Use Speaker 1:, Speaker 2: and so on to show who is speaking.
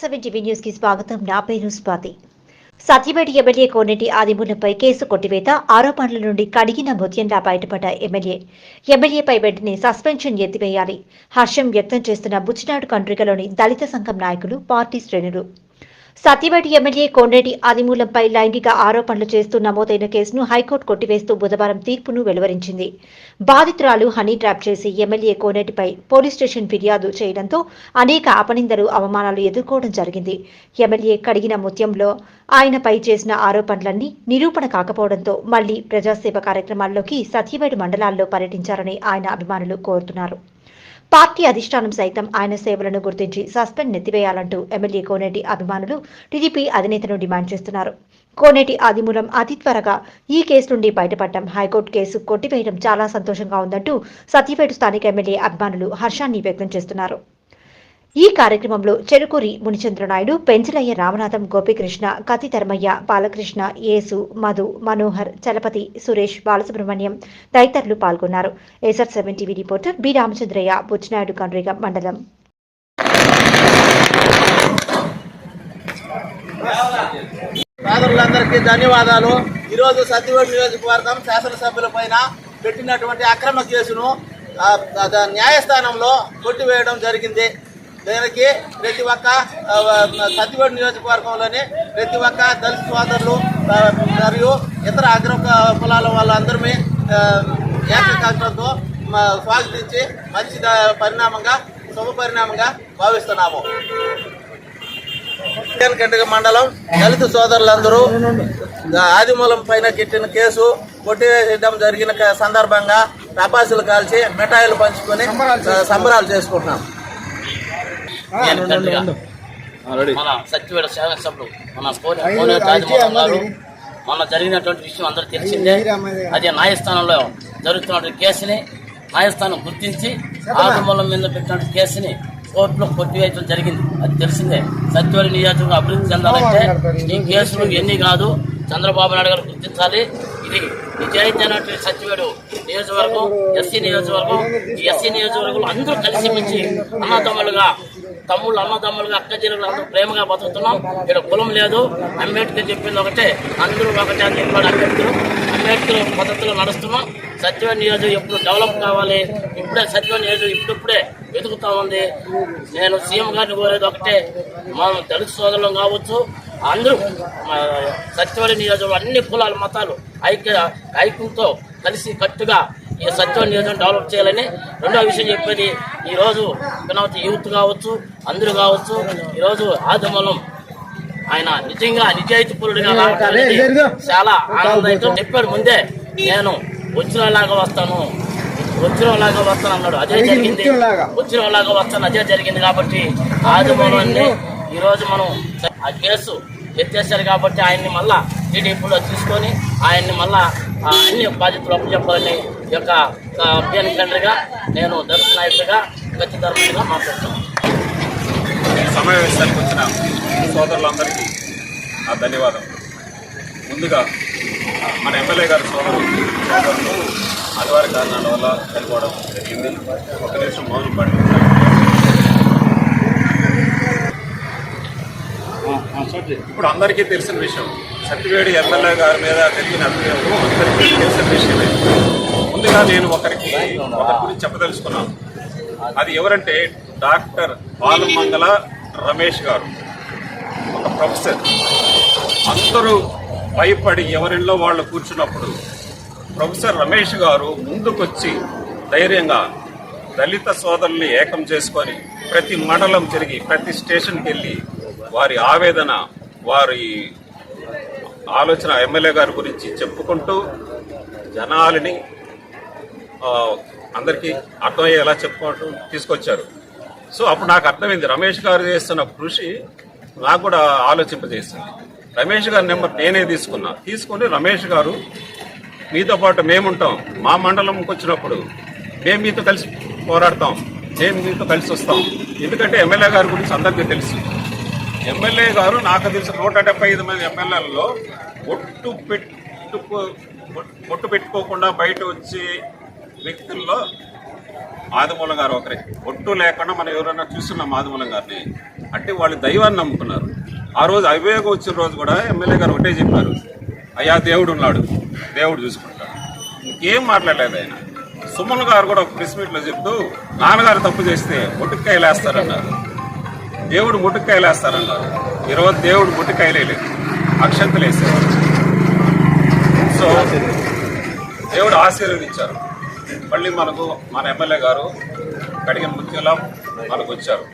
Speaker 1: Seven TV న్యూస్కి స్వాగతం. నా పేరు స్వాతి. సత్యవేడి ఎమ్మెల్యే కోనేటి ఆదిమూలంపై కేసు కొట్టివేత ఆరోపణల నుండి కడిగిన ముత్యంలా బయటపడ్డ ఎమ్మెల్యే. ఎమ్మెల్యేపై వెంటనే సస్పెన్షన్ ఎత్తివేయాలి. హర్షం వ్యక్తం చేస్తున్న బుచ్చినాడు కండ్రికలోని దళిత సంఘం నాయకులు పార్టీ శ్రేణులు. సత్యవేడి ఎమ్మెల్యే కోనేటి ఆదిమూలంపై లైంగిక ఆరోపణలు చేస్తూ నమోదైన కేసును హైకోర్టు కొట్టివేస్తూ బుధవారం తీర్పును వెలువరించింది. బాధితురాలు హనీ ట్రాప్ చేసి ఎమ్మెల్యే కోనేటిపై పోలీస్ స్టేషన్ ఫిర్యాదు చేయడంతో అనేక అపనిందలు అవమానాలు ఎదుర్కోవడం జరిగింది. ఎమ్మెల్యే కడిగిన ముత్యంలో ఆయనపై చేసిన ఆరోపణలన్నీ నిరూపణ కాకపోవడంతో మళ్ళీ ప్రజాసేవ కార్యక్రమాల్లోకి సత్యవేడు మండలాల్లో పర్యటించారని ఆయన అభిమానులు కోరుతున్నారు. పార్టీ అధిష్టానం సైతం ఆయన సేవలను గుర్తించి సస్పెండ్ నెత్తివేయాలంటూ ఎమ్మెల్యే కోనేటి అభిమానులు టీడీపీ అధినేతను డిమాండ్ చేస్తున్నారు. కోనేటి ఆదిమూలం అతి త్వరగా ఈ కేసు నుండి బయటపడటం హైకోర్టు కేసు కొట్టివేయడం చాలా సంతోషంగా ఉందంటూ సత్యపేట స్థానిక ఎమ్మెల్యే అభిమానులు హర్షాన్ని వ్యక్తం చేస్తున్నారు. ఈ కార్యక్రమంలో చెరుకూరి మునిచంద్రనాయుడు పెంచలయ్య రామనాథం గోపికృష్ణ కతి ధర్మయ్య బాలకృష్ణ యేసు మధు మనోహర్ చలపతి సురేష్ బాలసుబ్రహ్మణ్యం తదితరులు పాల్గొన్నారు. SR seven TV reporter B Ramachandraiah Buchinaidu Kandriga మండలం.
Speaker 2: సోదరులందరికీ ధన్యవాదాలు. ఈరోజు సత్యవేడు నియోజకవర్గం శాసనసభ్యుల పైన పెట్టినటువంటి అక్రమ కేసును న్యాయస్థానంలో కొట్టివేయడం జరిగింది. దీనికి ప్రతి ఒక్క ఆ, సత్యవేడు నియోజకవర్గంలోని ప్రతి ఒక్క దళిత సోదరులు మరియు ఇతర అగ్ర కులాల వాళ్ళందరినీ ఆ, స్వాగతించి మంచి పరిణామంగా శుభ పరిణామంగా భావిస్తున్నాము. గంటక మండలం దళిత సోదరులందరూ ఆదిమూలం పైన కెట్టిన కేసు కొట్టివేయడం జరిగిన సందర్భంగా టపాసులు కాల్చి మిఠాయిలు పంచుకొని సంబరాలు చేసుకుంటున్నాం.
Speaker 3: నేను తండ్రిగా మన సత్యవేడ శాసనసభ్యులు మన కోనే కోనే రాజమోహన్ గారు మొన్న జరిగినటువంటి విషయం అందరూ తెలిసిందే. అది న్యాయస్థానంలో జరుగుతున్నటువంటి కేసుని న్యాయస్థానం గుర్తించి ఆగమూలం మీద పెట్టినటువంటి కేసుని కోర్టులో కొట్టివేయడం జరిగింది. అది తెలిసిందే. సత్యవేడ నియోజకవర్గం అభివృద్ధి చెందాలంటే ఈ కేసులు ఎన్ని కాదు చంద్రబాబు నాయుడు గారు గుర్తించాలి. ఇది నిజాయితీ అయినటువంటి సత్యవేడు నియోజకవర్గం ఎస్సీ నియోజకవర్గం ఈ ఎస్సీ నియోజకవర్గంలో అందరూ కలిసి మెలిసి అన్నదమ్ములుగా తమ్ముళ్ళు అన్నదమ్ములుగా అక్క చెల్లెలు అందరూ ప్రేమగా బతుకుతున్నాం. ఇక్కడ కులం లేదు. అంబేద్కర్ చెప్పింది ఒకటే. అందరూ ఒకటే అని చెప్పాడు అంబేద్కర్. అంబేద్కర్ పద్ధతిలో నడుస్తున్నాం. సత్యవ నియోజకం ఎప్పుడు డెవలప్ కావాలి? ఇప్పుడే సత్యవ నియోజకం ఇప్పుడిప్పుడే వెతుకుతా ఉంది. నేను సీఎం గారిని కోరేది ఒకటే. మా దళిత సోదరులం కావచ్చు అందరూ మా నియోజకవర్గం అన్ని కులాల మతాలు ఐక్య ఐక్యంతో కలిసి కట్టుగా ఈ సత్యం నియోజకవర్గం డెవలప్ చేయాలని రెండో విషయం చెప్పేది ఈ రోజు పినవతి యూత్ కావచ్చు అందరూ కావచ్చు ఈ రోజు ఆదిమూలం ఆయన నిజంగా నిజాయితీ పరుడుగా రావడం అనేది చాలా ఆనందంతో చెప్పాడు ముందే. నేను వచ్చినలాగా వస్తాను. వచ్చినలాగా వస్తాను అన్నాడు. అదే జరిగింది. వచ్చినలాగా వస్తాను. అదే జరిగింది కాబట్టి ఆదిమూలాన్ని ఈ రోజు మనం ఆ కేసు ఎత్తేసారు కాబట్టి ఆయన్ని మళ్ళా టీడీపీలో తీసుకొని ఆయన్ని మళ్ళా అన్ని బాధ్యతలు అప్పచెప్పాలని ఈ యొక్క అభ్యర్థి తండ్రిగా నేను దర్శన నాయకుడిగా ఖచ్చితంగా మాట్లాడుతున్నాను.
Speaker 4: సమావేశానికి వచ్చిన సోదరులందరికీ నా ధన్యవాదం. ముందుగా మన ఎమ్మెల్యే గారి సోదరు సోదరులు ఆదివారి కారణాల వల్ల చనిపోవడం జరిగింది. ఒక నిమిషం మౌనం పడి ఇప్పుడు అందరికీ తెలిసిన విషయం సత్యవేడి ఎమ్మెల్యే గారి మీద జరిగిన అభియోగం అందరికీ తెలిసిన విషయమే. ముందుగా నేను ఒకరికి ఒకరి గురించి చెప్పదలుచుకున్నాను. అది ఎవరంటే డాక్టర్ బాలమంగళ రమేష్ గారు. ఒక ప్రొఫెసర్. అందరూ భయపడి ఎవరిలో వాళ్ళు కూర్చున్నప్పుడు ప్రొఫెసర్ రమేష్ గారు ముందుకొచ్చి ధైర్యంగా దళిత సోదరుల్ని ఏకం చేసుకొని ప్రతి మండలం తిరిగి ప్రతి స్టేషన్కి వెళ్ళి వారి ఆవేదన వారి ఆలోచన ఎమ్మెల్యే గారి గురించి చెప్పుకుంటూ జనాలని అందరికీ అర్థమయ్యేలా చెప్పుకోవటం తీసుకొచ్చారు. సో అప్పుడు నాకు అర్థమైంది రమేష్ గారు చేస్తున్న కృషి నాకు కూడా ఆలోచింపజేసింది. రమేష్ గారి నెంబర్ నేనే తీసుకున్నా. తీసుకుని రమేష్ గారు మీతో పాటు మేముంటాం. మా మండలంకి వచ్చినప్పుడు మేము మీతో కలిసి పోరాడతాం. మేము మీతో కలిసి వస్తాం. ఎందుకంటే ఎమ్మెల్యే గారి గురించి అందరికీ తెలుసు. ఎమ్మెల్యే గారు నాకు తెలిసిన నూట డెబ్బై ఐదు మంది ఎమ్మెల్యేలలో ఒట్టు పెట్టుకో ఒట్టు పెట్టుకోకుండా బయట వచ్చి వ్యక్తుల్లో ఆదిమూలం గారు ఒకరే. ఒట్టు లేకుండా మనం ఎవరైనా చూస్తున్నాం ఆదిమూలం గారిని. అంటే వాళ్ళు దైవాన్ని నమ్ముకున్నారు. ఆ రోజు అవివేకం వచ్చిన రోజు కూడా ఎమ్మెల్యే గారు ఒకటే చెప్పారు. అయ్యా దేవుడు ఉన్నాడు. దేవుడు చూసుకుంటాడు. ఇంకేం మాట్లాడలేదు ఆయన. సుమన్ గారు కూడా ఒక ప్రెస్ మీట్లో చెప్తూ నాన్నగారు తప్పు చేస్తే ముట్టుకాయలు వేస్తారన్నారు. దేవుడు ముట్టుకాయలు వేస్తారన్నారు. ఈరోజు దేవుడు ముట్టుకాయలే లేదు. అక్షంతలు వేసేవారు. సో దేవుడు ఆశీర్వదించారు. మళ్ళీ మనకు మన ఎమ్మెల్యే గారు కడిగిన ముత్యంలా మనకు వచ్చారు.